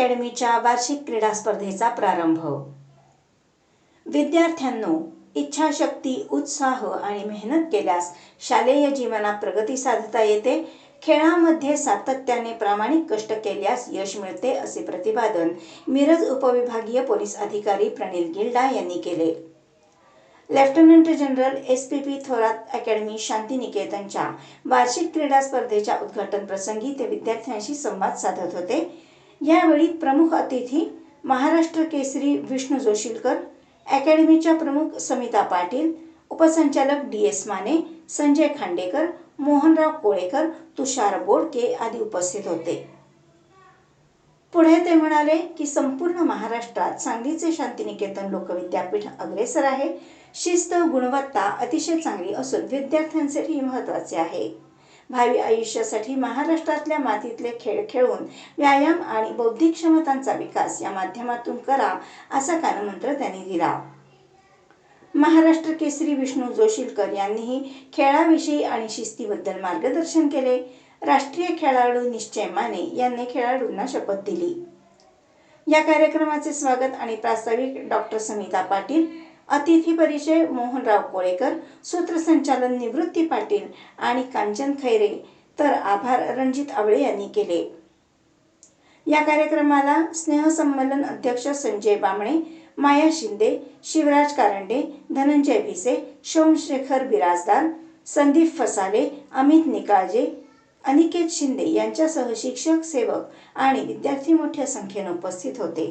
अकॅडमीच्या वार्षिक क्रीडा स्पर्धेचा प्रारंभ. विद्यार्थ्यांनो इच्छाशक्ती उत्साह आणि मेहनत केल्यास शालेय जीवनात प्रगती साधता येते. खेळामध्ये सातत्याने प्रामाणिक कष्ट केल्यास यश मिळते असे प्रतिपादन मिरज उपविभागीय पोलीस अधिकारी प्रणिल गिल्डा यांनी केले. Lieutenant general S P P Thorat academy शांतिनिकेतनच्या वार्षिक क्रीडा स्पर्धेच्या उद्घाटन प्रसंगी ते विद्यार्थ्यांशी संवाद साधत होते. यावेळी प्रमुख अतिथी महाराष्ट्र केसरी विष्णू जोशीलकर अकॅडमीच्या प्रमुख समिता पाटील उपसंचालक डी एस माने संजय खांडेकर मोहनराव कोळेकर तुषार बोडके आदी उपस्थित होते. पुढे ते म्हणाले की संपूर्ण महाराष्ट्रात सांगलीचे शांतिनिकेतन लोकविद्यापीठ अग्रेसर आहे. शिस्त गुणवत्ता अतिशय चांगली असून विद्यार्थ्यांसाठी महत्त्वाचे आहे. भावी आयुष्यासाठी महाराष्ट्रातल्या मातीतले खेळ खेळून व्यायाम आणि बौद्धिक क्षमतांचा विकास या माध्यमातून करा असा कानमंत्र त्यांनी दिला. महाराष्ट्र केसरी विष्णू जोशीलकर यांनीही खेळाविषयी आणि शिस्तीबद्दल मार्गदर्शन केले. राष्ट्रीय खेळाडू निश्चय माने यांनी खेळाडूंना शपथ दिली. या कार्यक्रमाचे स्वागत आणि प्रास्ताविक डॉक्टर समिता पाटील अतिथी परिचय मोहनराव कोळेकर सूत्रसंचालन निवृत्ती पाटील आणि कांचन खैरे. तर आभार रणजित आवळे यांनी केले. या कार्यक्रमाला स्नेहसंमेलन अध्यक्ष संजय बामणे माया शिंदे शिवराज कारंडे धनंजय भिसे सोमशेखर बिराजदार संदीप फसाले अमित निकाळजे अनिकेत शिंदे यांच्यासह शिक्षक सेवक आणि विद्यार्थी मोठ्या संख्येने उपस्थित होते.